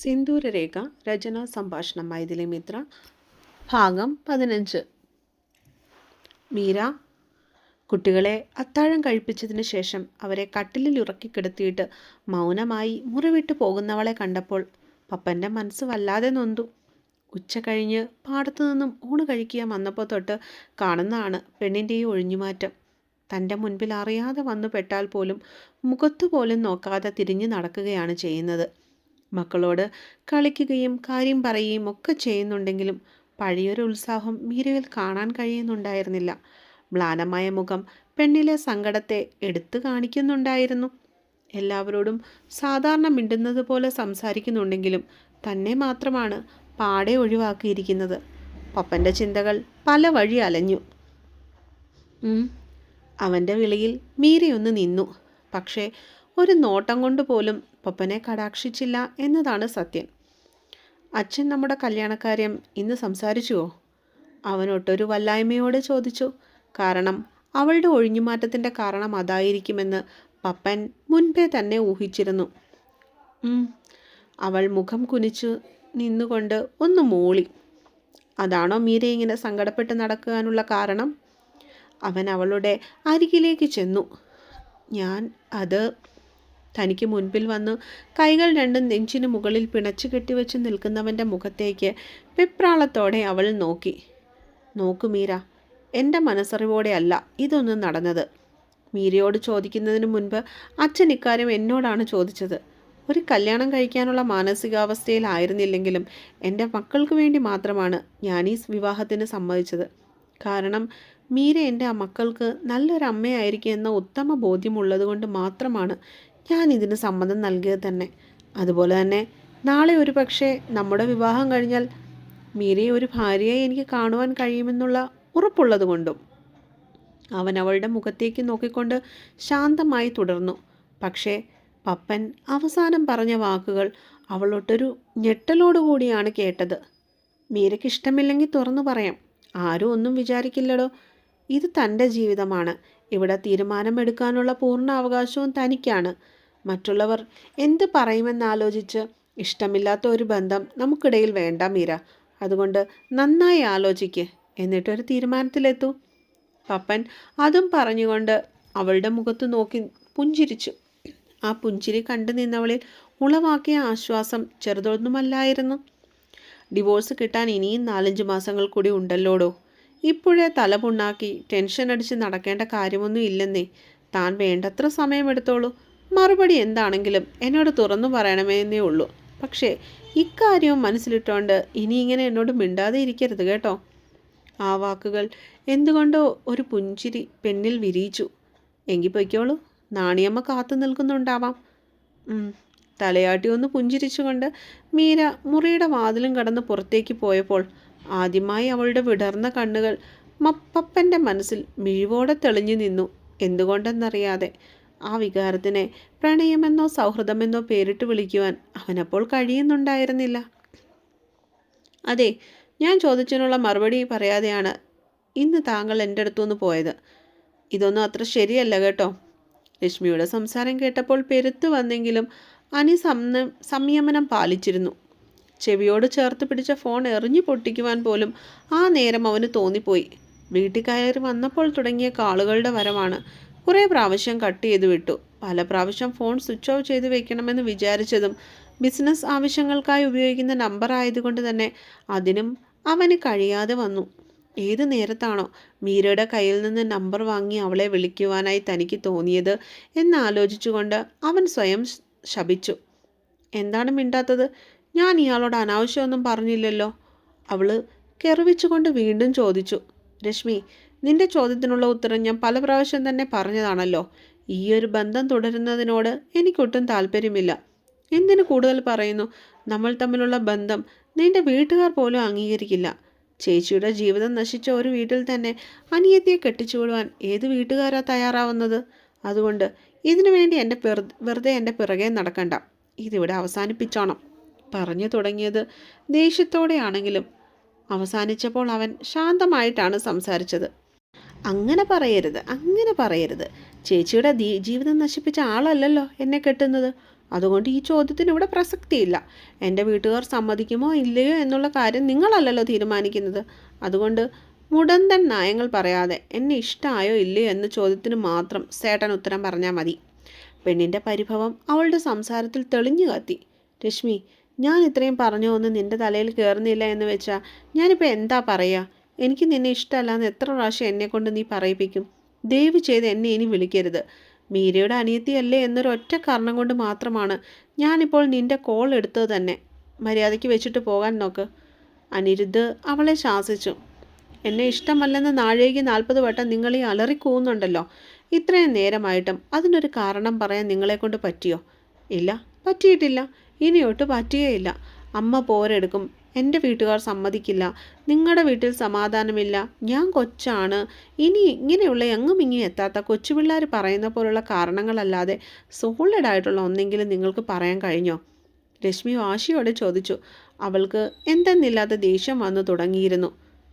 സിന്ദൂരരേഖ രചനാ സംഭാഷണം മൈഥിലി മിത്ര. ഭാഗം പതിനഞ്ച്. മീര കുട്ടികളെ അത്താഴം കഴിപ്പിച്ചതിന് ശേഷം അവരെ കട്ടിലിൽ ഉറക്കി കിടത്തിയിട്ട് മൗനമായി മുറിവിട്ട് പോകുന്നവളെ കണ്ടപ്പോൾ പപ്പന്റെ മനസ്സ് വല്ലാതെ നൊന്തു. ഉച്ച കഴിഞ്ഞ് പാടത്തു നിന്നും ഊണ് കഴിക്കുക വന്നപ്പോൾ തൊട്ട് കാണുന്നതാണ് പെണ്ണിന്റെ ഈ ഒഴിഞ്ഞുമാറ്റം. തന്റെ മുൻപിൽ അറിയാതെ വന്നു പെട്ടാൽ പോലും മുഖത്തു പോലും നോക്കാതെ തിരിഞ്ഞു നടക്കുകയാണ് ചെയ്യുന്നത്. മക്കളോട് കളിക്കുകയും കാര്യം പറയുകയും ഒക്കെ ചെയ്യുന്നുണ്ടെങ്കിലും പഴയൊരു ഉത്സാഹം മീരയിൽ കാണാൻ കഴിയുന്നുണ്ടായിരുന്നില്ല. മ്ലാനമായ മുഖം പെണ്ണിലെ സങ്കടത്തെ എടുത്തു കാണിക്കുന്നുണ്ടായിരുന്നു. എല്ലാവരോടും സാധാരണ മിണ്ടുന്നത് പോലെ സംസാരിക്കുന്നുണ്ടെങ്കിലും തന്നെ മാത്രമാണ് പാടെ ഒഴിവാക്കിയിരിക്കുന്നത്. പപ്പന്റെ ചിന്തകൾ പല വഴി അലഞ്ഞു. അവന്റെ വിളിയിൽ മീരയൊന്ന് നിന്നു. പക്ഷേ ഒരു നോട്ടം കൊണ്ട് പോലും പപ്പനെ കടാക്ഷിച്ചില്ല എന്നതാണ് സത്യം. അച്ഛൻ നമ്മുടെ കല്യാണക്കാര്യം ഇന്ന് സംസാരിച്ചുവോ? അവനൊട്ടൊരു വല്ലായ്മയോടെ ചോദിച്ചു. കാരണം അവളുടെ ഒഴിഞ്ഞുമാറ്റത്തിന്റെ കാരണം അതായിരിക്കുമെന്ന് പപ്പൻ മുൻപേ തന്നെ ഊഹിച്ചിരുന്നു. അവൾ മുഖം കുനിച്ചു നിന്നുകൊണ്ട് ഒന്ന് മൂളി. അതാണോ മീര ഇങ്ങനെ സങ്കടപ്പെട്ട് നടക്കാനുള്ള കാരണം? അവൻ അവളുടെ അരികിലേക്ക് ചെന്നു. ഞാൻ അത് തനിക്ക് മുൻപിൽ വന്ന് കൈകൾ രണ്ടും നെഞ്ചിന് മുകളിൽ പിണച്ചു കെട്ടിവെച്ച് നിൽക്കുന്നവന്റെ മുഖത്തേക്ക് വിപ്രാളത്തോടെ അവൾ നോക്കി. നോക്കു മീര എന്റെ മനസ്സറിവോടെ അല്ല ഇതൊന്നും നടന്നത്. മീരയോട് ചോദിക്കുന്നതിന് മുൻപ് അച്ഛൻ ഇക്കാര്യം എന്നോടാണ് ചോദിച്ചത്. ഒരു കല്യാണം കഴിക്കാനുള്ള മാനസികാവസ്ഥയിലായിരുന്നില്ലെങ്കിലും എന്റെ മക്കൾക്ക് വേണ്ടി മാത്രമാണ് ഞാൻ ഈ വിവാഹത്തിന് സമ്മതിച്ചത്. കാരണം മീര എന്റെ ആ മക്കൾക്ക് നല്ലൊരു അമ്മയായിരിക്കും എന്ന ഉത്തമ ബോധ്യമുള്ളത് കൊണ്ട് മാത്രമാണ് ഞാൻ ഇതിന് സമ്മതം നൽകിയത് തന്നെ. അതുപോലെ തന്നെ നാളെ ഒരു പക്ഷേ നമ്മുടെ വിവാഹം കഴിഞ്ഞാൽ മീരയെ ഒരു ഭാര്യയെ എനിക്ക് കാണുവാൻ കഴിയുമെന്നുള്ള ഉറപ്പുള്ളത് കൊണ്ടും. അവൻ അവളുടെ മുഖത്തേക്ക് നോക്കിക്കൊണ്ട് ശാന്തമായി തുടർന്നു. പക്ഷേ പപ്പൻ അവസാനം പറഞ്ഞ വാക്കുകൾ അവളൊട്ടൊരു ഞെട്ടലോടുകൂടിയാണ് കേട്ടത്. മീരയ്ക്ക് ഇഷ്ടമില്ലെങ്കിൽ തുറന്നു പറയാം. ആരും ഒന്നും വിചാരിക്കില്ലടോ. ഇത് തന്റെ ജീവിതമാണ്. ഇവിടെ തീരുമാനമെടുക്കാനുള്ള പൂർണ അവകാശവും തനിക്കാണ്. മറ്റുള്ളവർ എന്ത് പറയുമെന്നാലോചിച്ച് ഇഷ്ടമില്ലാത്ത ഒരു ബന്ധം നമുക്കിടയിൽ വേണ്ട മീര. അതുകൊണ്ട് നന്നായി ആലോചിക്ക് എന്നിട്ടൊരു തീരുമാനത്തിലെത്തൂ. പപ്പൻ അതും പറഞ്ഞുകൊണ്ട് അവളുടെ മുഖത്ത് നോക്കി പുഞ്ചിരിച്ചു. ആ പുഞ്ചിരി കണ്ടു നിന്നവളിൽ ഉളവാക്കിയ ആശ്വാസം ചെറുതൊന്നുമല്ലായിരുന്നു. ഡിവോഴ്സ് കിട്ടാൻ ഇനിയും നാലഞ്ച് മാസങ്ങൾ കൂടി ഉണ്ടല്ലോടോ? ഇപ്പോഴേ തലപുണ്ണാക്കി ടെൻഷൻ അടിച്ച് നടക്കേണ്ട കാര്യമൊന്നും ഇല്ലെന്നേ. താൻ വേണ്ടത്ര സമയമെടുത്തോളൂ. മറുപടി എന്താണെങ്കിലും എന്നോട് തുറന്നു പറയണമെന്നേ ഉള്ളൂ. പക്ഷേ ഇക്കാര്യവും മനസ്സിലിട്ടുകൊണ്ട് ഇനി ഇങ്ങനെ എന്നോട് മിണ്ടാതെ ഇരിക്കരുത് കേട്ടോ. ആ വാക്കുകൾ എന്തുകൊണ്ടോ ഒരു പുഞ്ചിരി പെണ്ണിൽ വിരിയിച്ചു. എങ്കിൽ പൊയ്ക്കോളൂ. നാണിയമ്മ കാത്തു നിൽക്കുന്നുണ്ടാവാം. തലയാട്ടി ഒന്ന് പുഞ്ചിരിച്ചുകൊണ്ട് മീര മുറിയുടെ വാതിലും കടന്ന് പുറത്തേക്ക് പോയപ്പോൾ ആദ്യമായി അവളുടെ വിടർന്ന കണ്ണുകൾ മപ്പപ്പന്റെ മനസ്സിൽ മിഴിവോടെ തെളിഞ്ഞു നിന്നു. എന്തുകൊണ്ടെന്നറിയാതെ ആ വികാരത്തിനെ പ്രണയമെന്നോ സൗഹൃദമെന്നോ പേരിട്ട് വിളിക്കുവാൻ അവനപ്പോൾ കഴിയുന്നുണ്ടായിരുന്നില്ല. അതെ ഞാൻ ചോദിച്ചതിനുള്ള മറുപടി പറയാതെയാണ് ഇന്ന് താങ്കൾ എന്റെ അടുത്തുനിന്ന് പോയത്. ഇതൊന്നും അത്ര ശരിയല്ല കേട്ടോ. ലക്ഷ്മിയുടെ സംസാരം കേട്ടപ്പോൾ പെരുത്തു വന്നെങ്കിലും അനി സംയമനം പാലിച്ചിരുന്നു. ചെവിയോട് ചേർത്ത് പിടിച്ച ഫോൺ എറിഞ്ഞു പൊട്ടിക്കുവാൻ പോലും ആ നേരം അവന് തോന്നിപ്പോയി. വീട്ടിൽ കയറി വന്നപ്പോൾ തുടങ്ങിയ കാളുകളുടെ വരവാണ് കുറേ പ്രാവശ്യം കട്ട് ചെയ്ത് വിട്ടു. പല പ്രാവശ്യം ഫോൺ സ്വിച്ച് ഓഫ് ചെയ്ത് വെക്കണമെന്ന് വിചാരിച്ചതും ബിസിനസ് ആവശ്യങ്ങൾക്കായി ഉപയോഗിക്കുന്ന നമ്പർ ആയതുകൊണ്ട് തന്നെ അതിനും അവന് കഴിയാതെ വന്നു. ഏത് നേരത്താണോ മീരയുടെ കയ്യിൽ നിന്ന് നമ്പർ വാങ്ങി അവളെ വിളിക്കുവാനായി തനിക്ക് തോന്നിയത് എന്നാലോചിച്ചുകൊണ്ട് അവൻ സ്വയം ശപിച്ചു. എന്താണ് മിണ്ടാത്തത്? ഞാൻ ഇയാളോട് അനാവശ്യമൊന്നും പറഞ്ഞില്ലല്ലോ. അവൾ കെറിവിച്ചുകൊണ്ട് വീണ്ടും ചോദിച്ചു. രശ്മി നിന്റെ ചോദ്യത്തിനുള്ള ഉത്തരം ഞാൻ പല പ്രാവശ്യം തന്നെ പറഞ്ഞതാണല്ലോ. ഈ ഒരു ബന്ധം തുടരുന്നതിനോട് എനിക്കൊട്ടും താല്പര്യമില്ല. എന്തിനു കൂടുതൽ പറയുന്നു? നമ്മൾ തമ്മിലുള്ള ബന്ധം നിന്റെ വീട്ടുകാർ പോലും അംഗീകരിക്കില്ല. ചേച്ചിയുടെ ജീവിതം നശിച്ച ഒരു വീട്ടിൽ തന്നെ അനിയത്തിയെ കെട്ടിച്ചുവിടുവാൻ ഏത് വീട്ടുകാരാ തയ്യാറാവുന്നത്? അതുകൊണ്ട് ഇതിനു വേണ്ടി എന്റെ വെറുതെ എന്റെ പിറകെ നടക്കണ്ട. ഇതിവിടെ അവസാനിപ്പിച്ചോണം. പറഞ്ഞു തുടങ്ങിയത് ദേഷ്യത്തോടെയാണെങ്കിലും അവസാനിച്ചപ്പോൾ അവൻ ശാന്തമായിട്ടാണ് സംസാരിച്ചത്. അങ്ങനെ പറയരുത് അങ്ങനെ പറയരുത്. ചേച്ചിയുടെ ജീവിതം നശിപ്പിച്ച ആളല്ലല്ലോ എന്നെ കെട്ടുന്നത്. അതുകൊണ്ട് ഈ ചോദ്യത്തിന് ഇവിടെ പ്രസക്തിയില്ല. എന്റെ വീട്ടുകാർ സമ്മതിക്കുമോ ഇല്ലയോ എന്നുള്ള കാര്യം നിങ്ങളല്ലല്ലോ തീരുമാനിക്കുന്നത്. അതുകൊണ്ട് മുടന്തൻ നയങ്ങൾ പറയാതെ എന്നെ ഇഷ്ടമായോ ഇല്ലയോ എന്ന ചോദ്യത്തിന് മാത്രം സേട്ടൻ ഉത്തരം പറഞ്ഞാൽ മതി. പെണ്ണിന്റെ പരിഭവം അവളുടെ സംസാരത്തിൽ തെളിഞ്ഞു കത്തി. രശ്മി ഞാൻ ഇത്രയും പറഞ്ഞു ഒന്ന് നിന്റെ തലയിൽ കയറുന്നില്ല എന്ന് വെച്ചാൽ ഞാനിപ്പോൾ എന്താ പറയുക? എനിക്ക് നിന്നെ ഇഷ്ടമല്ലാന്ന് എത്ര പ്രാവശ്യം എന്നെ കൊണ്ട് നീ പറയിപ്പിക്കും? ദയവ് ചെയ്ത് എന്നെ ഇനി വിളിക്കരുത്. മീരയുടെ അനിയത്തിയല്ലേ എന്നൊരു ഒറ്റ കാരണം കൊണ്ട് മാത്രമാണ് ഞാനിപ്പോൾ നിന്റെ കോൾ എടുത്തത് തന്നെ. മര്യാദയ്ക്ക് വെച്ചിട്ട് പോകാൻ നോക്ക്. അനിരുദ്ധ് അവളെ ശാസിച്ചു. എന്നെ ഇഷ്ടമല്ലെന്ന് നാഴേക്ക് നാൽപ്പത് വട്ടം നിങ്ങൾ ഈ അലറിക്കൂന്നുണ്ടല്ലോ. ഇത്രയും നേരമായിട്ടും അതിനൊരു കാരണം പറയാൻ നിങ്ങളെക്കൊണ്ട് പറ്റിയോ? ഇല്ല പറ്റിയിട്ടില്ല. ഇനിയൊട്ട് പറ്റുകയില്ല അമ്മ പോരെടുക്കും. എന്റെ വീട്ടുകാർ സമ്മതിക്കില്ല. നിങ്ങളുടെ വീട്ടിൽ സമാധാനമില്ല. ഞാൻ കൊച്ചാണ്. ഇനി ഇങ്ങനെയുള്ള എങ്ങും ഇങ്ങും എത്താത്ത കൊച്ചുപിള്ളേർ പറയുന്ന പോലുള്ള കാരണങ്ങളല്ലാതെ സോളിഡ് ആയിട്ടുള്ള ഒന്നെങ്കിലും നിങ്ങൾക്ക് പറയാൻ കഴിഞ്ഞോ? രശ്മി വാശിയോടെ ചോദിച്ചു. അവൾക്ക് എന്തെന്നില്ലാത്ത ദേഷ്യം വന്നു തുടങ്ങിയിരുന്നു.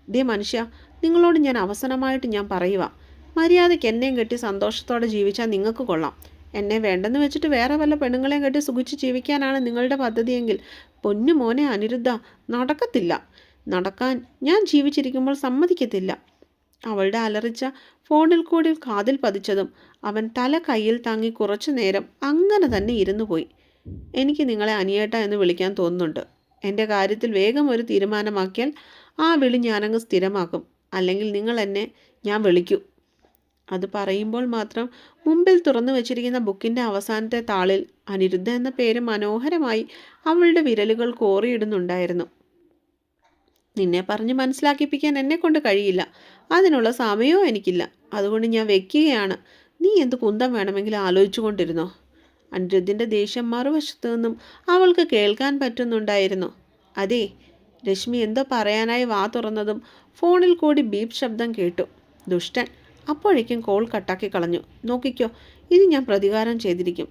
ദേ മനുഷ്യ നിങ്ങളോട് ഞാൻ അവസാനമായിട്ട് ഞാൻ പറയുക മര്യാദയ്ക്ക് എന്നെയും കെട്ടി സന്തോഷത്തോടെ ജീവിച്ചാൽ നിങ്ങൾക്ക് കൊള്ളാം. എന്നെ വേണ്ടെന്ന് വെച്ചിട്ട് വേറെ വല്ല പെണ്ണുങ്ങളെയും കെട്ടി സുഖിച്ച് ജീവിക്കാനാണ് നിങ്ങളുടെ പദ്ധതിയെങ്കിൽ പൊന്നു മോനെ അനിരുദ്ധ നടക്കത്തില്ല. നടക്കാൻ ഞാൻ ജീവിച്ചിരിക്കുമ്പോൾ സമ്മതിക്കത്തില്ല. അവളുടെ അലറിച്ച ഫോണിൽ കൂടി കാതിൽ പതിച്ചതും അവൻ തല കയ്യിൽ താങ്ങി കുറച്ചു നേരം അങ്ങനെ തന്നെ ഇരുന്നു പോയി. എനിക്ക് നിങ്ങളെ അനിയേട്ട എന്ന് വിളിക്കാൻ തോന്നുന്നുണ്ട്. എന്റെ കാര്യത്തിൽ വേഗം ഒരു തീരുമാനമാക്കിയാൽ ആ വിളി ഞാനങ്ങ് സ്ഥിരമാക്കും. അല്ലെങ്കിൽ നിങ്ങൾ എന്നെ ഞാൻ വിളിക്കൂ. അത് പറയുമ്പോൾ മാത്രം മുമ്പിൽ തുറന്നു വച്ചിരിക്കുന്ന ബുക്കിന്റെ അവസാനത്തെ താളിൽ അനിരുദ്ധ എന്ന പേര് മനോഹരമായി അവളുടെ വിരലുകൾ കോറിയിടുന്നുണ്ടായിരുന്നു. നിന്നെ പറഞ്ഞ് മനസ്സിലാക്കിപ്പിക്കാൻ എന്നെ കൊണ്ട് കഴിയില്ല. അതിനുള്ള സമയവും എനിക്കില്ല. അതുകൊണ്ട് ഞാൻ വെക്കുകയാണ്. നീ എന്ത് കുന്തം വേണമെങ്കിലും ആലോചിച്ചു കൊണ്ടിരുന്നോ അനിരുദ്ധിന്റെ ദേഷ്യം മറുവശത്തു നിന്നും അവൾക്ക് കേൾക്കാൻ പറ്റുന്നുണ്ടായിരുന്നു. അതെ രശ്മി എന്തോ പറയാനായി വാ തുറന്നതും ഫോണിൽ കൂടി ബീപ് ശബ്ദം കേട്ടു. ദുഷ്ടൻ അപ്പോഴേക്കും കോൾ കട്ടാക്കി കളഞ്ഞു. നോക്കിക്കോ ഇനി ഞാൻ പ്രതികാരം ചെയ്തിരിക്കും.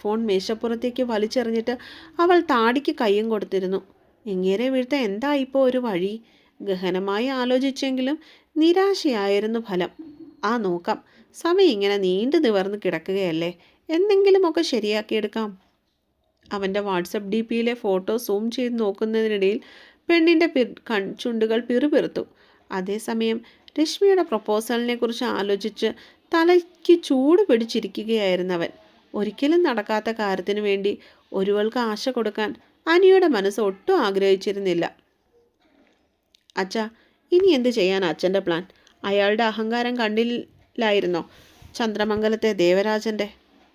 ഫോൺ മേശപ്പുറത്തേക്ക് വലിച്ചെറിഞ്ഞിട്ട് അവൾ താടിക്ക് കയ്യും കൊടുത്തിരുന്നു. ഇങ്ങേരെ വീഴ്ത്ത എന്താ ഇപ്പോൾ ഒരു വഴി? ഗഹനമായി ആലോചിച്ചെങ്കിലും നിരാശയായിരുന്നു ഫലം. ആ നോക്കാം. സമയം ഇങ്ങനെ നീണ്ടു നിവർന്ന് കിടക്കുകയല്ലേ? എന്തെങ്കിലുമൊക്കെ ശരിയാക്കിയെടുക്കാം അവന്റെ വാട്സപ്പ് ഡി പിയിലെ ഫോട്ടോ സൂം ചെയ്ത് നോക്കുന്നതിനിടയിൽ പെണ്ണിന്റെ ചുണ്ടുകൾ പിറുപിറുത്തു. അതേസമയം രശ്മിയുടെ പ്രപ്പോസലിനെ കുറിച്ച് ആലോചിച്ച് തലയ്ക്ക് ചൂട് പിടിച്ചിരിക്കുകയായിരുന്നവൻ ഒരിക്കലും നടക്കാത്ത കാര്യത്തിനു വേണ്ടി ഒരുവൾക്ക് ആശ കൊടുക്കാൻ അനിയുടെ മനസ്സ് ഒട്ടും ആഗ്രഹിച്ചിരുന്നില്ല. അച്ഛ ഇനി എന്ത് ചെയ്യാൻ അച്ഛന്റെ പ്ലാൻ? അയാളുടെ അഹങ്കാരം കണ്ടില്ലായിരുന്നോ ചന്ദ്രമംഗലത്തെ ദേവരാജന്റെ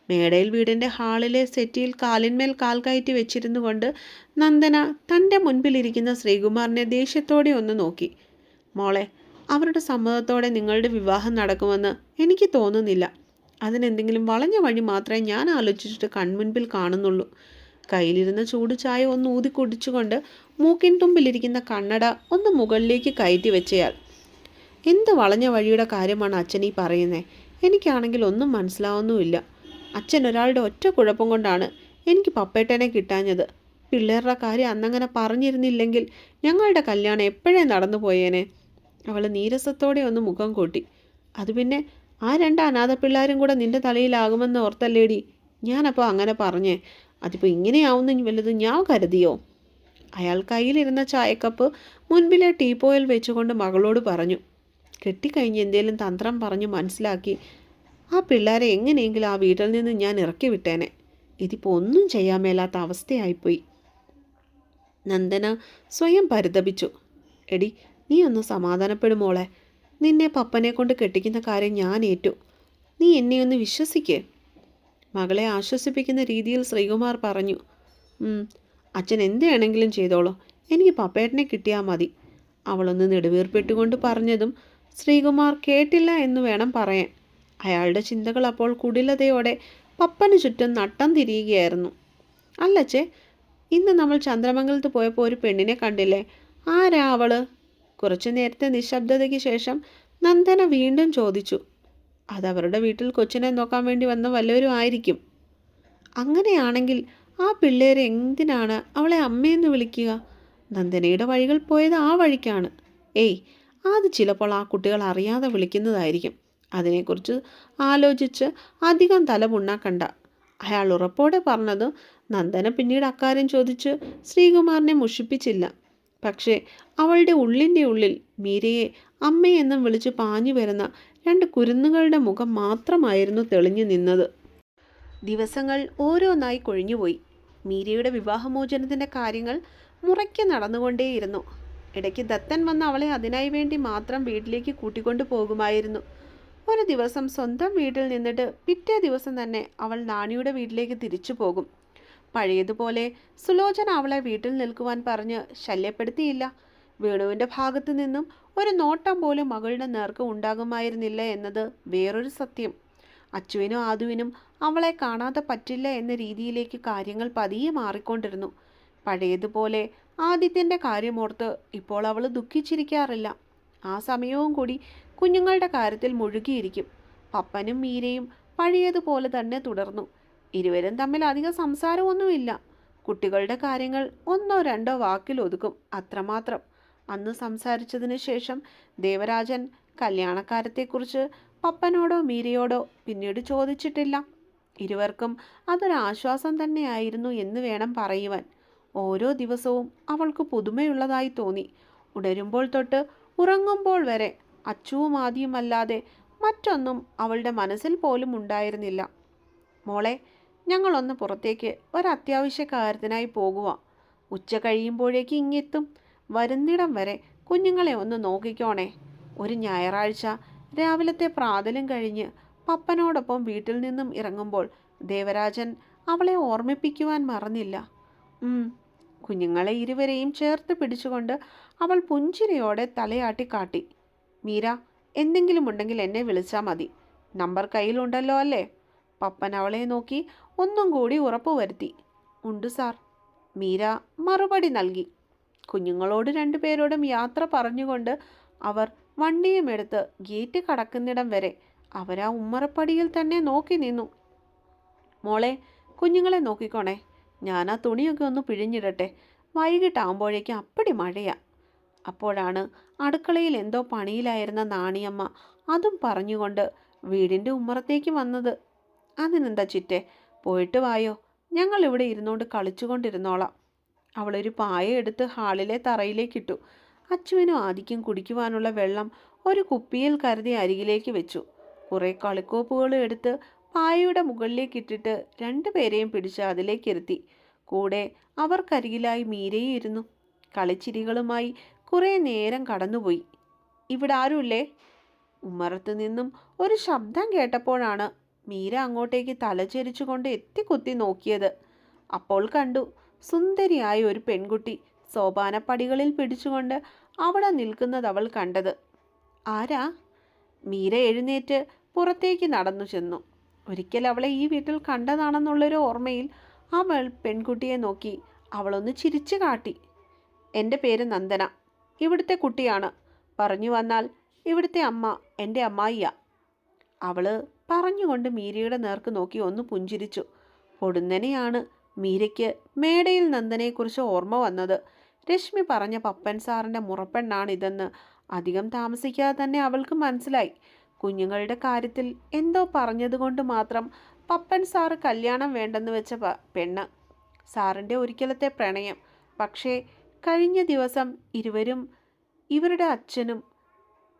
മേടയിൽ വീടിന്റെ ഹാളിലെ സെറ്റിയിൽ കാലിന്മേൽ കാൽ കയറ്റി വെച്ചിരുന്നു കൊണ്ട് നന്ദന തന്റെ മുൻപിലിരിക്കുന്ന ശ്രീകുമാറിനെ ദേഷ്യത്തോടെ ഒന്ന് നോക്കി. മോളെ അവരുടെ സമ്മതത്തോടെ നിങ്ങളുടെ വിവാഹം നടക്കുമെന്ന് എനിക്ക് തോന്നുന്നില്ല. അതിനെന്തെങ്കിലും വളഞ്ഞ വഴി മാത്രമേ ഞാൻ ആലോചിച്ചിട്ട് കൺമുൻപിൽ കാണുന്നുള്ളൂ. കയ്യിലിരുന്ന ചൂട് ചായ ഒന്ന് ഊതി കുടിച്ചുകൊണ്ട് മൂക്കിൻ തുമ്പിലിരിക്കുന്ന കണ്ണട ഒന്ന് മുകളിലേക്ക് കയറ്റി വെച്ചയാൾ. എന്ത് വളഞ്ഞ വഴിയുടെ കാര്യമാണ് അച്ഛൻ ഈ പറയുന്നത് എനിക്കാണെങ്കിൽ ഒന്നും മനസ്സിലാവുന്നുമില്ല. അച്ഛൻ ഒരാളുടെ ഒറ്റ കുഴപ്പം കൊണ്ടാണ് എനിക്ക് പപ്പേട്ടനെ കിട്ടാഞ്ഞത്. പിള്ളേരുടെ കാര്യം അന്നങ്ങനെ പറഞ്ഞിരുന്നില്ലെങ്കിൽ ഞങ്ങളുടെ കല്യാണം എപ്പോഴേ നടന്നു പോയേനെ അവൾ നീരസത്തോടെ ഒന്ന് മുഖം കൂട്ടി. അത് പിന്നെ ആ രണ്ട് അനാഥ പിള്ളേരും കൂടെ നിന്റെ തലയിലാകുമെന്ന് ഓർത്തല്ലേടി? ഞാനപ്പോൾ അങ്ങനെ പറഞ്ഞേ. അതിപ്പോൾ ഇങ്ങനെയാവുന്ന വല്ലത് ഞാൻ കരുതിയോ? അയാൾ കയ്യിലിരുന്ന ചായക്കപ്പ് മുൻപിലെ ടീപ്പോയിൽ വെച്ചുകൊണ്ട് മകളോട് പറഞ്ഞു. കെട്ടിക്കഴിഞ്ഞ് എന്തേലും തന്ത്രം പറഞ്ഞു മനസ്സിലാക്കി ആ പിള്ളേരെ എങ്ങനെയെങ്കിലും ആ വീട്ടിൽ നിന്ന് ഞാൻ ഇറക്കി വിട്ടേനെ. ഇതിപ്പോൾ ഒന്നും ചെയ്യാൻ മേലാത്ത അവസ്ഥയായിപ്പോയി. നന്ദന സ്വയം പരിതപിച്ചു. എടി നീ ഒന്ന് സമാധാനപ്പെടുമോളെ നിന്നെ പപ്പനെ കൊണ്ട് കെട്ടിക്കുന്ന കാര്യം ഞാൻ ഏറ്റു. നീ എന്നെ ഒന്ന് വിശ്വസിക്കേ. മകളെ ആശ്വസിപ്പിക്കുന്ന രീതിയിൽ ശ്രീകുമാർ പറഞ്ഞു. അച്ഛൻ എന്ത് വേണമെങ്കിലും ചെയ്തോളൂ. എനിക്ക് പപ്പേട്ടനെ കിട്ടിയാൽ മതി. അവളൊന്ന് നെടുവീർപ്പിട്ടുകൊണ്ട് പറഞ്ഞതും ശ്രീകുമാർ കേട്ടില്ല എന്ന് വേണം പറയാൻ. അയാളുടെ ചിന്തകൾ അപ്പോൾ കുടിലതയോടെ പപ്പന് ചുറ്റും നട്ടം തിരിയുകയായിരുന്നു. അല്ലച്ചേ ഇന്ന് നമ്മൾ ചന്ദ്രമംഗലത്ത് പോയപ്പോൾ ഒരു പെണ്ണിനെ കണ്ടില്ലേ? ആരാ അവൾ? കുറച്ചു നേരത്തെ നിശബ്ദതയ്ക്ക് ശേഷം നന്ദന വീണ്ടും ചോദിച്ചു അതവരുടെ വീട്ടിൽ കൊച്ചിനെ നോക്കാൻ വേണ്ടി വന്ന വല്ലവരും ആയിരിക്കും. അങ്ങനെയാണെങ്കിൽ ആ പിള്ളേരെ എന്തിനാണ് അവളെ അമ്മയെന്ന് വിളിക്കുക? നന്ദനയുടെ വഴികൾ പോയത് ആ വഴിക്കാണ്. ഏയ് അത് ചിലപ്പോൾ ആ കുട്ടികൾ അറിയാതെ വിളിക്കുന്നതായിരിക്കും. അതിനെക്കുറിച്ച് ആലോചിച്ച് അധികം തല പുണ്ണാക്കണ്ട അയാൾ ഉറപ്പോടെ പറഞ്ഞത് നന്ദന പിന്നീട് അക്കാര്യം ചോദിച്ച് ശ്രീകുമാറിനെ മുഷിപ്പിച്ചില്ല. പക്ഷേ അവളുടെ ഉള്ളിന്റെ ഉള്ളിൽ മീരയെ അമ്മയെന്നും വിളിച്ച് പാഞ്ഞു വരുന്ന രണ്ട് കുരുന്നുകളുടെ മുഖം മാത്രമായിരുന്നു തെളിഞ്ഞു നിന്നത്. ദിവസങ്ങൾ ഓരോന്നായി കൊഴിഞ്ഞുപോയി. മീരയുടെ വിവാഹമോചനത്തിന്റെ കാര്യങ്ങൾ മുറയ്ക്ക് നടന്നുകൊണ്ടേയിരുന്നു. ഇടയ്ക്ക് ദത്തൻ വന്ന് അവളെ അതിനായി വേണ്ടി മാത്രം വീട്ടിലേക്ക് കൂട്ടിക്കൊണ്ടു പോകുമായിരുന്നു. ഒരു ദിവസം സ്വന്തം വീട്ടിൽ നിന്നിട്ട് പിറ്റേ ദിവസം തന്നെ അവൾ നാണിയുടെ വീട്ടിലേക്ക് തിരിച്ചു പോകും. പഴയതുപോലെ സുലോചന അവളെ വീട്ടിൽ നിൽക്കുവാൻ പറഞ്ഞ് ശല്യപ്പെടുത്തിയില്ല. വേണുവിന്റെ ഭാഗത്തു നിന്നും ഒരു നോട്ടം പോലും മകളുടെ നേർക്ക് ഉണ്ടാകുമായിരുന്നില്ല എന്നത് വേറൊരു സത്യം. അച്ചുവിനും ആദുവിനും അവളെ കാണാതെ പറ്റില്ല എന്ന രീതിയിലേക്ക് കാര്യങ്ങൾ പതിയെ മാറിക്കൊണ്ടിരുന്നു. പഴയതുപോലെ ആദിത്യന്റെ കാര്യമോർത്ത് ഇപ്പോൾ അവൾ ദുഃഖിച്ചിരിക്കാറില്ല. ആ സമയവും കൂടി കുഞ്ഞുങ്ങളുടെ കാര്യത്തിൽ മുഴുകിയിരിക്കും. പപ്പനും മീരയും പഴയതുപോലെ തന്നെ തുടർന്നു. ഇരുവരും തമ്മിൽ അധികം സംസാരമൊന്നുമില്ല. കുട്ടികളുടെ കാര്യങ്ങൾ ഒന്നോ രണ്ടോ വാക്കിൽ ഒതുക്കും അത്രമാത്രം. അന്ന് സംസാരിച്ചതിന് ശേഷം ദേവരാജൻ കല്യാണക്കാരത്തെക്കുറിച്ച് പപ്പനോടോ മീരയോടോ പിന്നീട് ചോദിച്ചിട്ടില്ല. ഇരുവർക്കും അതൊരാശ്വാസം തന്നെയായിരുന്നു എന്ന് വേണം പറയുവാൻ. ഓരോ ദിവസവും അവൾക്ക് പുതുമയുള്ളതായി തോന്നി. ഉണരുമ്പോൾ തൊട്ട് ഉറങ്ങുമ്പോൾ വരെ അച്ചുവും ആദ്യമല്ലാതെ മറ്റൊന്നും അവളുടെ മനസ്സിൽ പോലും ഉണ്ടായിരുന്നില്ല. മോളെ ഞങ്ങളൊന്ന് പുറത്തേക്ക് ഒരത്യാവശ്യ കാര്യത്തിനായി പോകുക ഉച്ച കഴിയുമ്പോഴേക്ക് ഇങ്ങെത്തും. വരുന്നിടം വരെ കുഞ്ഞുങ്ങളെ ഒന്ന് നോക്കിക്കോണേ. ഒരു ഞായറാഴ്ച രാവിലത്തെ പ്രാതലും കഴിഞ്ഞ് പപ്പനോടൊപ്പം വീട്ടിൽ നിന്നും ഇറങ്ങുമ്പോൾ ദേവരാജൻ അവളെ ഓർമ്മിപ്പിക്കുവാൻ മറന്നില്ല. കുഞ്ഞുങ്ങളെ ഇരുവരെയും ചേർത്ത് പിടിച്ചുകൊണ്ട് അവൾ പുഞ്ചിരിയോടെ തലയാട്ടി കാട്ടി. മീര എന്തെങ്കിലും ഉണ്ടെങ്കിൽ എന്നെ വിളിച്ചാൽ മതി. നമ്പർ കയ്യിലുണ്ടല്ലോ അല്ലേ? പപ്പൻ അവളെ നോക്കി ഒന്നും കൂടി ഉറപ്പുവരുത്തി ഉണ്ട് സാർ. മീര മറുപടി നൽകി. കുഞ്ഞുങ്ങളോട് രണ്ടുപേരോടും യാത്ര പറഞ്ഞുകൊണ്ട് അവർ വണ്ടിയുമെടുത്ത് ഗേറ്റ് കടക്കുന്നിടം വരെ അവരാ ഉമ്മറപ്പടിയിൽ തന്നെ നോക്കി നിന്നു. മോളെ കുഞ്ഞുങ്ങളെ നോക്കിക്കോണേ. ഞാൻ ആ തുണിയൊക്കെ ഒന്ന് പിഴിഞ്ഞിടട്ടെ. വൈകിട്ടാകുമ്പോഴേക്കും അപ്പടി മഴയാ. അപ്പോഴാണ് അടുക്കളയിൽ എന്തോ പണിയിലായിരുന്ന നാണിയമ്മ അതും പറഞ്ഞുകൊണ്ട് വീടിന്റെ ഉമ്മറത്തേക്ക് വന്നത്. അതിനെന്താ ചിറ്റെ? പോയിട്ട് വായോ. ഞങ്ങൾ ഇവിടെ ഇരുന്നുകൊണ്ട് കളിച്ചുകൊണ്ടിരുന്നോളാം. അവളൊരു പായ എടുത്ത് ഹാളിലെ തറയിലേക്കിട്ടു അച്ചുവിനും ആദിക്കും കുടിക്കുവാനുള്ള വെള്ളം ഒരു കുപ്പിയിൽ കരുതി അരികിലേക്ക് വെച്ചു. കുറേ കളിക്കോപ്പുകളും എടുത്ത് പായയുടെ മുകളിലേക്ക് ഇട്ടിട്ട് രണ്ടുപേരെയും പിടിച്ച് അതിലേക്ക് ഇരുത്തി. കൂടെ അവർക്കരികിലായി മീരയും ഇരുന്നു. കളിച്ചിരികളുമായി കുറേ നേരം കടന്നുപോയി. ഇവിടെ ആരുമില്ലേ? ഉമ്മറത്ത് നിന്നും ഒരു ശബ്ദം കേട്ടപ്പോഴാണ് മീര അങ്ങോട്ടേക്ക് തലചെരിച്ചുകൊണ്ട് എത്തിക്കുത്തി നോക്കിയത്. അപ്പോൾ കണ്ടു സുന്ദരിയായ ഒരു പെൺകുട്ടി സോപാനപ്പടികളിൽ പിടിച്ചുകൊണ്ട് അവിടെ നിൽക്കുന്നത് അവൾ കണ്ടത്. ആരാ? മീര എഴുന്നേറ്റ് പുറത്തേക്ക് നടന്നു ചെന്നു. ഒരിക്കൽ അവളെ ഈ വീട്ടിൽ കണ്ടതാണെന്നുള്ളൊരു ഓർമ്മയിൽ അവൾ പെൺകുട്ടിയെ നോക്കി അവളൊന്ന് ചിരിച്ചു കാട്ടി. എന്റെ പേര് നന്ദന. ഇവിടുത്തെ കുട്ടിയാണ്. പറഞ്ഞു വന്നാൽ ഇവിടുത്തെ അമ്മ എന്റെ അമ്മായിയാ. അവൾ പറഞ്ഞുകൊണ്ട് മീരയുടെ നേർക്ക് നോക്കി ഒന്ന് പുഞ്ചിരിച്ചു. പൊടുന്നനെയാണ് മീരയ്ക്ക് മേടയിൽ നന്ദനെക്കുറിച്ച് ഓർമ്മ വന്നത്. രശ്മി പറഞ്ഞ പപ്പൻ സാറിന്റെ മുറപ്പെണ്ണാണിതെന്ന് അധികം താമസിക്കാതെ തന്നെ അവൾക്ക് മനസ്സിലായി. കുഞ്ഞുങ്ങളുടെ കാര്യത്തിൽ എന്തോ പറഞ്ഞതുകൊണ്ട് മാത്രം പപ്പൻ സാറ് കല്യാണം വേണ്ടെന്ന് വെച്ച പെണ്ണ്. സാറിന്റെ ഒരിക്കലത്തെ പ്രണയം. പക്ഷേ കഴിഞ്ഞ ദിവസം ഇരുവരും ഇവരുടെ അച്ഛനും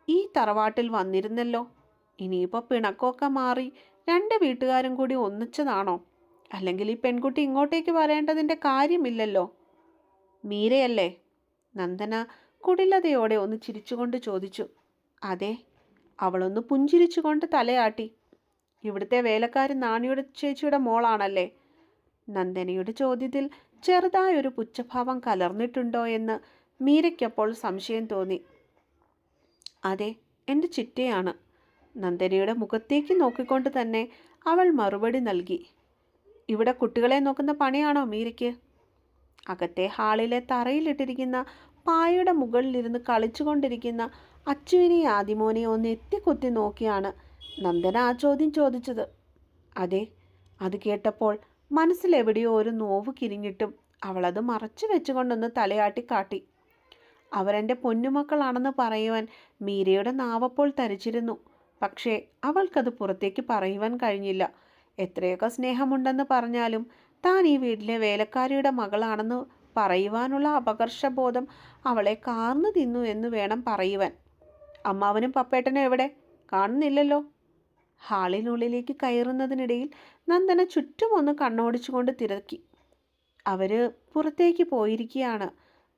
ഈ തറവാട്ടിൽ വന്നിരുന്നല്ലോ. ഇനിയിപ്പോൾ പിണക്കമൊക്കെ മാറി രണ്ട് വീട്ടുകാരും കൂടി ഒന്നിച്ചതാണോ? അല്ലെങ്കിൽ ഈ പെൺകുട്ടി ഇങ്ങോട്ടേക്ക് വരേണ്ടതിന്റെ കാര്യമില്ലല്ലോ? മീരയല്ലേ? നന്ദന കുടിലതയോടെ ഒന്ന് ചിരിച്ചുകൊണ്ട് ചോദിച്ചു. അതെ അവളൊന്ന് പുഞ്ചിരിച്ചുകൊണ്ട് തലയാട്ടി. ഇവിടുത്തെ വേലക്കാരൻ നാണിയുടെ ചേച്ചിയുടെ മോളാണല്ലേ? നന്ദനയുടെ ചോദ്യത്തിൽ ചെറുതായൊരു പുച്ഛഭാവം കലർന്നിട്ടുണ്ടോ എന്ന് മീരയ്ക്കപ്പോൾ സംശയം തോന്നി. അതെ എന്റെ ചിറ്റയാണ്. നന്ദനയുടെ മുഖത്തേക്ക് നോക്കിക്കൊണ്ട് തന്നെ അവൾ മറുപടി നൽകി. ഇവിടെ കുട്ടികളെ നോക്കുന്ന പണിയാണോ മീരയ്ക്ക്? അകത്തെ ഹാളിലെ തറയിലിട്ടിരിക്കുന്ന പായയുടെ മുകളിലിരുന്ന് കളിച്ചുകൊണ്ടിരിക്കുന്ന അച്ചുവിനെ ആദിമോനെ ഒന്ന് എത്തിക്കുത്തി നോക്കിയാണ് നന്ദന ആ ചോദ്യം ചോദിച്ചത്. അതെ അത് കേട്ടപ്പോൾ മനസ്സിലെവിടെയോ ഒരു നോവ് കിരിഞ്ഞിട്ടും അവളത് മറച്ചു വെച്ചുകൊണ്ടൊന്ന് തലയാട്ടി കാട്ടി. അവരെന്റെ പൊന്നുമക്കളാണെന്ന് പറയുവാൻ മീരയുടെ നാവപ്പോൾ തരിച്ചിരുന്നു പക്ഷേ അവൾക്കത് പുറത്തേക്ക് പറയുവാൻ കഴിഞ്ഞില്ല. എത്രയൊക്കെ സ്നേഹമുണ്ടെന്ന് പറഞ്ഞാലും താൻ ഈ വീട്ടിലെ വേലക്കാരിയുടെ മകളാണെന്ന് പറയുവാനുള്ള അപകർഷബോധം അവളെ കാർന്നു തിന്നു എന്ന് വേണം പറയുവാൻ. അമ്മാവനും പപ്പേട്ടനും എവിടെ? കാണുന്നില്ലല്ലോ. ഹാളിനുള്ളിലേക്ക് കയറുന്നതിനിടയിൽ നന്ദന ചുറ്റുമൊന്ന് കണ്ണോടിച്ചുകൊണ്ട് തിരക്കി. അവർ പുറത്തേക്ക് പോയിരിക്കുകയാണ്.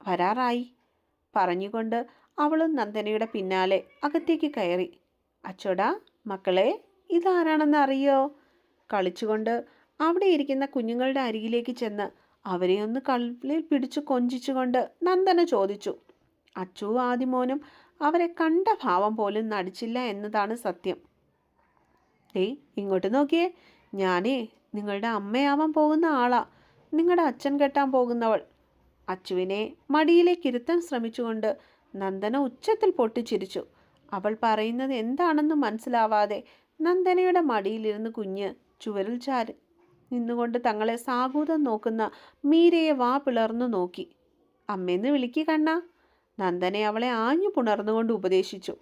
വരാറായി. പറഞ്ഞുകൊണ്ട് അവളും നന്ദനയുടെ പിന്നാലെ അകത്തേക്ക് കയറി. അച്ചോടാ മക്കളെ ഇതാരാണെന്ന് അറിയോ? കളിച്ചുകൊണ്ട് അവിടെ ഇരിക്കുന്ന കുഞ്ഞുങ്ങളുടെ അരികിലേക്ക് ചെന്ന് അവരെ ഒന്ന് കള്ളിൽ പിടിച്ചു കൊഞ്ചിച്ചുകൊണ്ട് നന്ദന ചോദിച്ചു. അച്ചു ആദിമോനും അവരെ കണ്ട ഭാവം പോലും നടിച്ചില്ല എന്നതാണ് സത്യം. ഏയ് ഇങ്ങോട്ട് നോക്കിയേ. ഞാനേ നിങ്ങളുടെ അമ്മയാവാൻ പോകുന്ന ആളാ. നിങ്ങളുടെ അച്ഛൻ കെട്ടാൻ പോകുന്നവൾ. അച്ചുവിനെ മടിയിലേക്ക് ഇരുത്താൻ ശ്രമിച്ചുകൊണ്ട് നന്ദന ഉച്ചത്തിൽ പൊട്ടിച്ചിരിച്ചു. അവൾ പറയുന്നത് എന്താണെന്ന് മനസ്സിലാവാതെ നന്ദനയുടെ മടിയിലിരുന്ന് കുഞ്ഞ് ചുവരിൽ ചാരി നിന്നുകൊണ്ട് തങ്ങളെ സാഗൂതം നോക്കുന്ന മീരയെ വാ പിളർന്നു നോക്കി. അമ്മേന്ന് വിളിക്ക് കണ്ണ. നന്ദനെ അവളെ ആഞ്ഞു പുണർന്നുകൊണ്ട് ഉപദേശിച്ചു.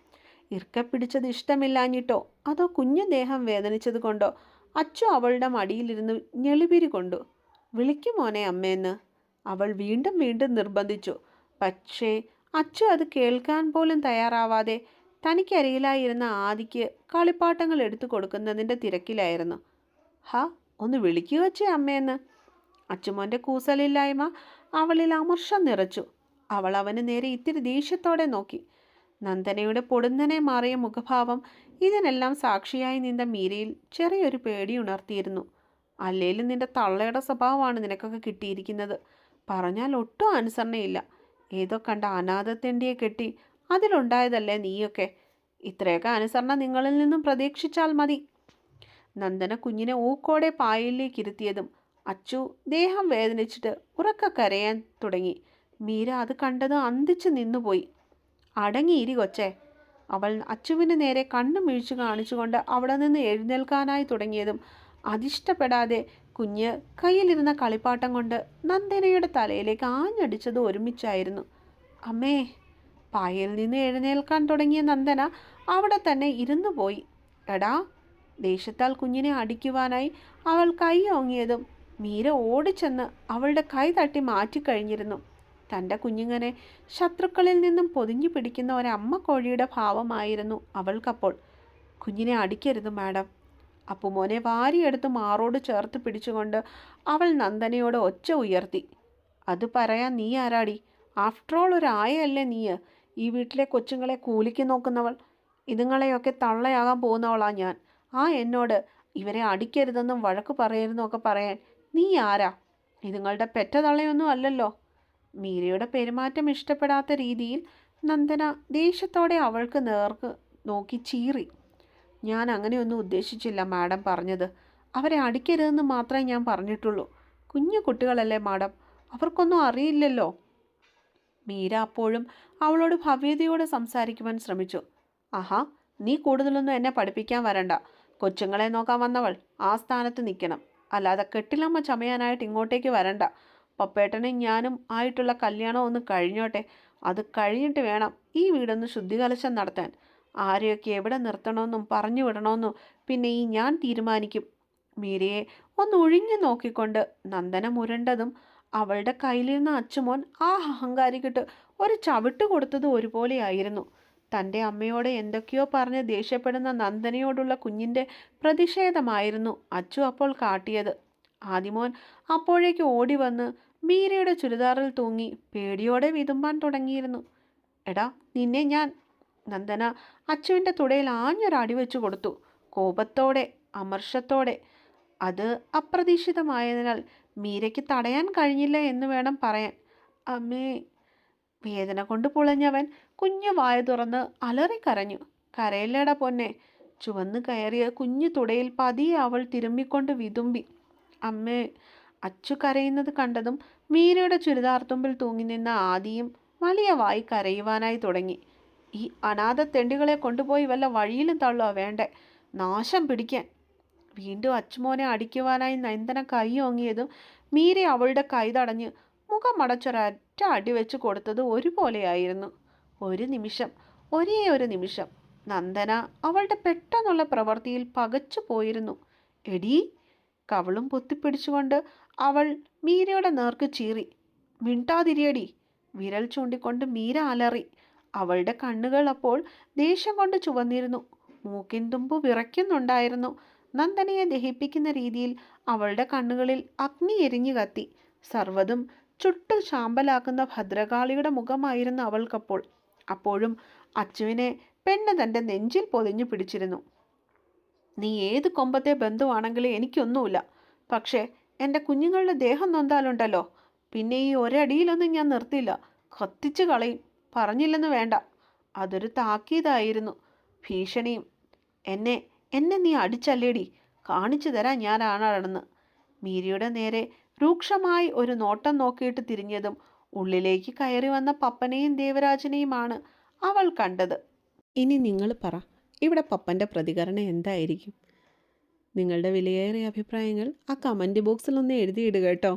ഇർക്കപ്പിടിച്ചത് ഇഷ്ടമില്ലാഞ്ഞിട്ടോ? അതോ കുഞ്ഞു ദേഹം വേദനിച്ചത് കൊണ്ടോ? അച്ചു അവളുടെ മടിയിലിരുന്ന് ഞെളിപിരി കൊണ്ടു. വിളിക്കും മോനെ അമ്മയെന്ന് അവൾ വീണ്ടും വീണ്ടും നിർബന്ധിച്ചു. പക്ഷേ അച്ചു അത് കേൾക്കാൻ പോലും തയ്യാറാവാതെ തനിക്കരികിലായിരുന്ന ആദിക്ക് കളിപ്പാട്ടങ്ങൾ എടുത്തു കൊടുക്കുന്നതിന്റെ തിരക്കിലായിരുന്നു. ഹ ഒന്ന് വിളിക്കുക വച്ചേ അമ്മയെന്ന് അച്ചുമോന്റെ കൂസലില്ലായ്മ അവളിൽ അമർഷം നിറച്ചു. അവൾ അവന് നേരെ ഇത്തിരി ദേഷ്യത്തോടെ നോക്കി. നന്ദനയുടെ പൊടുന്നനെ മാറിയ മുഖഭാവം ഇതിനെല്ലാം സാക്ഷിയായി നിന്ന മീരയിൽ ചെറിയൊരു പേടി ഉണർത്തിയിരുന്നു. അല്ലേലും നിന്റെ തള്ളയുടെ സ്വഭാവമാണ് നിനക്കൊക്കെ കിട്ടിയിരിക്കുന്നത്. പറഞ്ഞാൽ ഒട്ടും അനുസരണയില്ല. ഏതോ കണ്ട അനാഥത്തെണ്ടിയെ കെട്ടി അതിലുണ്ടായതല്ലേ നീയൊക്കെ? ഇത്രയൊക്കെ അനുസരണ നിങ്ങളിൽ നിന്നും പ്രതീക്ഷിച്ചാൽ മതി. നന്ദന കുഞ്ഞിനെ ഊക്കോടെ പായലിലേക്ക് ഇരുത്തിയതും അച്ചു ദേഹം വേദനിച്ചിട്ട് ഉറക്ക കരയാൻ തുടങ്ങി. മീര അത് കണ്ടത് അന്തിച്ച് നിന്നുപോയി. അടങ്ങിയിരി കൊച്ചേ. അവൾ അച്ചുവിന് നേരെ കണ്ണു മിഴിച്ചു കാണിച്ചുകൊണ്ട് അവിടെ നിന്ന് എഴുന്നേൽക്കാനായി തുടങ്ങിയതും അതിഷ്ടപ്പെടാതെ കുഞ്ഞ് കയ്യിലിരുന്ന കളിപ്പാട്ടം കൊണ്ട് നന്ദനയുടെ തലയിലേക്ക് ആഞ്ഞടിച്ചത് ഒരുമിച്ചായിരുന്നു. അമ്മേ പായയിൽ നിന്ന് എഴുന്നേൽക്കാൻ തുടങ്ങിയ നന്ദന അവിടെ തന്നെ ഇരുന്നു പോയി. എടാ ദേഷ്യത്താൽ കുഞ്ഞിനെ അടിക്കുവാനായി അവൾ കൈ ഓങ്ങിയതും മീര ഓടിച്ചെന്ന് അവളുടെ കൈ തട്ടി മാറ്റിക്കഴിഞ്ഞിരുന്നു. തന്റെ കുഞ്ഞിങ്ങനെ ശത്രുക്കളിൽ നിന്നും പൊതിഞ്ഞു പിടിക്കുന്ന ഒരമ്മ കോഴിയുടെ ഭാവമായിരുന്നു അവൾക്കപ്പോൾ. കുഞ്ഞിനെ അടിക്കരുത് മാഡം. അപ്പുമോനെ വാരിയെടുത്ത് മാറോട് ചേർത്ത് പിടിച്ചുകൊണ്ട് അവൾ നന്ദനയോട് ഒച്ച ഉയർത്തി. അത് പറയാൻ നീ ആരാടി? ആഫ്റ്റർ ഓൾ ഒരു ആയല്ലേ നീ ഈ വീട്ടിലെ കൊച്ചുങ്ങളെ കൂലിക്ക് നോക്കുന്നവൾ. ഇതുങ്ങളെയൊക്കെ തള്ളയാകാൻ പോകുന്നവളാ ഞാൻ. ആ എന്നോട് ഇവരെ അടിക്കരുതെന്നും വഴക്ക് പറയരുതെന്നും ഒക്കെ പറയാൻ നീ ആരാ? ഇതുങ്ങളുടെ പെറ്റ തള്ളയൊന്നും അല്ലല്ലോ. മീരയുടെ പെരുമാറ്റം ഇഷ്ടപ്പെടാത്ത രീതിയിൽ നന്ദന ദേഷ്യത്തോടെ അവൾക്ക് നേർക്ക് നോക്കി ചീറി. ഞാൻ അങ്ങനെയൊന്നും ഉദ്ദേശിച്ചില്ല മാഡം പറഞ്ഞത്. അവരെ അടിക്കരുതെന്ന് മാത്രമേ ഞാൻ പറഞ്ഞിട്ടുള്ളൂ. കുഞ്ഞു കുട്ടികളല്ലേ മാഡം. അവർക്കൊന്നും അറിയില്ലല്ലോ. മീര അപ്പോഴും അവളോട് ഭവ്യതയോടെ സംസാരിക്കുവാൻ ശ്രമിച്ചു. ആഹാ നീ കൂടുതലൊന്നും എന്നെ പഠിപ്പിക്കാൻ വരണ്ട. കൊച്ചുങ്ങളെ നോക്കാൻ വന്നവൾ ആ സ്ഥാനത്ത് നിൽക്കണം. അല്ലാതെ കെട്ടിലമ്മ ചമയാനായിട്ട് ഇങ്ങോട്ടേക്ക് വരണ്ട. പപ്പേട്ടനും ഞാനും ആയിട്ടുള്ള കല്യാണം ഒന്ന് കഴിഞ്ഞോട്ടെ. അത് കഴിഞ്ഞിട്ട് വേണം ഈ വീടൊന്ന് ശുദ്ധികലശം നടത്താൻ. ആരെയൊക്കെ എവിടെ നിർത്തണമെന്നും പറഞ്ഞു വിടണമെന്നും പിന്നെ ഈ ഞാൻ തീരുമാനിക്കും. മീരയെ ഒന്ന് ഒഴിഞ്ഞു നോക്കിക്കൊണ്ട് നന്ദനം മുരണ്ടതും അവളുടെ കയ്യിലിരുന്ന അച്ചുമോൻ ആ അഹങ്കാരിക്കിട്ട് ഒരു ചവിട്ട് കൊടുത്തത് ഒരുപോലെയായിരുന്നു. തന്റെ അമ്മയോട് എന്തൊക്കെയോ പറഞ്ഞ് ദേഷ്യപ്പെടുന്ന നന്ദനയോടുള്ള കുഞ്ഞിന്റെ പ്രതിഷേധമായിരുന്നു അച്ചു അപ്പോൾ കാട്ടിയത്. ആദിമോൻ അപ്പോഴേക്ക് ഓടി വന്ന് മീരയുടെ ചുരിദാറിൽ തൂങ്ങി പേടിയോടെ വിതുമ്പാൻ തുടങ്ങിയിരുന്നു. എടാ നിന്നെ ഞാൻ നന്ദന അച്ചുവിന്റെ തുടയിൽ ആഞ്ഞൊരടി വെച്ചു കൊടുത്തു. കോപത്തോടെ അമർഷത്തോടെ. അത് അപ്രതീക്ഷിതമായതിനാൽ മീരയ്ക്ക് തടയാൻ കഴിഞ്ഞില്ല എന്ന് വേണം പറയാൻ. അമ്മേ വേദന കൊണ്ട് പുളഞ്ഞവൻ കുഞ്ഞു വായ തുറന്ന് അലറി കരഞ്ഞു കരയില്ലട പൊന്നെ. ചുവന്ന് കയറിയ കുഞ്ഞു തുടയിൽ പതിയെ അവൾ തിരുമ്മിക്കൊണ്ട് വിതുമ്പി. അമ്മേ അച്ചു കരയുന്നത് കണ്ടതും മീരയുടെ ചുരിദാർത്തുമ്പിൽ തൂങ്ങി നിന്ന ആദിയും വലിയ വായി കരയുവാനായി തുടങ്ങി. ഈ അനാഥ തെണ്ടികളെ കൊണ്ടുപോയി വല്ല വഴിയിലും തള്ളുക വേണ്ടേ? നാശം പിടിക്കാൻ. വീണ്ടും അച്ചുമോനെ അടിക്കുവാനായി നയന്തന കൈ ഓങ്ങിയതും മീര അവളുടെ കൈ തടഞ്ഞ് മുഖമടച്ചൊരറ്റ അടി വെച്ച് കൊടുത്തത് ഒരുപോലെയായിരുന്നു. ഒരു നിമിഷം ഒരേ ഒരു നിമിഷം. നന്ദന അവളുടെ പെട്ടെന്നുള്ള പ്രവൃത്തിയിൽ പകച്ചു പോയിരുന്നു. എടീ കവളും പൊത്തിപ്പിടിച്ചുകൊണ്ട് അവൾ മീരയുടെ നേർക്ക് ചീറി. മിണ്ടാതിരിയടി വിരൽ ചൂണ്ടിക്കൊണ്ട് മീര അലറി. അവളുടെ കണ്ണുകൾ അപ്പോൾ ദേഷ്യം കൊണ്ട് ചുവന്നിരുന്നു. മൂക്കിൻ തുമ്പ് വിറയ്ക്കുന്നുണ്ടായിരുന്നു. നന്ദനയെ ദഹിപ്പിക്കുന്ന രീതിയിൽ അവളുടെ കണ്ണുകളിൽ അഗ്നി എരിഞ്ഞു കത്തി. സർവതും ചുട്ടു ശാമ്പലാക്കുന്ന ഭദ്രകാളിയുടെ മുഖമായിരുന്നു അവൾക്കപ്പോൾ. അപ്പോഴും അച്ചുവിനെ പെണ്ണ് തന്റെ നെഞ്ചിൽ പൊതിഞ്ഞു പിടിച്ചിരുന്നു. നീ ഏത് കൊമ്പത്തെ ബന്ധുവാണെങ്കിലും എനിക്കൊന്നുമില്ല. പക്ഷേ എന്റെ കുഞ്ഞുങ്ങളുടെ ദേഹം നൊന്താലുണ്ടല്ലോ. പിന്നെ ഈ ഒരടിയിലൊന്നും ഞാൻ നിർത്തില്ല. കത്തിച്ചു കളയും. പറഞ്ഞില്ലെന്ന് വേണ്ട. അതൊരു താക്കീതായിരുന്നു. ഭീഷണിയും. എന്നെ എന്നെ നീ അടിച്ചല്ലേടി? കാണിച്ചു തരാൻ ഞാൻ ആണാണെന്ന് മീരയുടെ നേരെ രൂക്ഷമായി ഒരു നോട്ടം നോക്കിയിട്ട് തിരിഞ്ഞതും ഉള്ളിലേക്ക് കയറി വന്ന പപ്പനെയും ദേവരാജനെയുമാണ് അവൾ കണ്ടത്. ഇനി നിങ്ങൾ പറ ഇവിടെ പപ്പന്റെ പ്രതികരണം എന്തായിരിക്കും? നിങ്ങളുടെ വിലയേറിയ അഭിപ്രായങ്ങൾ ആ കമന്റ് ബോക്സിൽ ഒന്ന് എഴുതിയിടുക കേട്ടോ.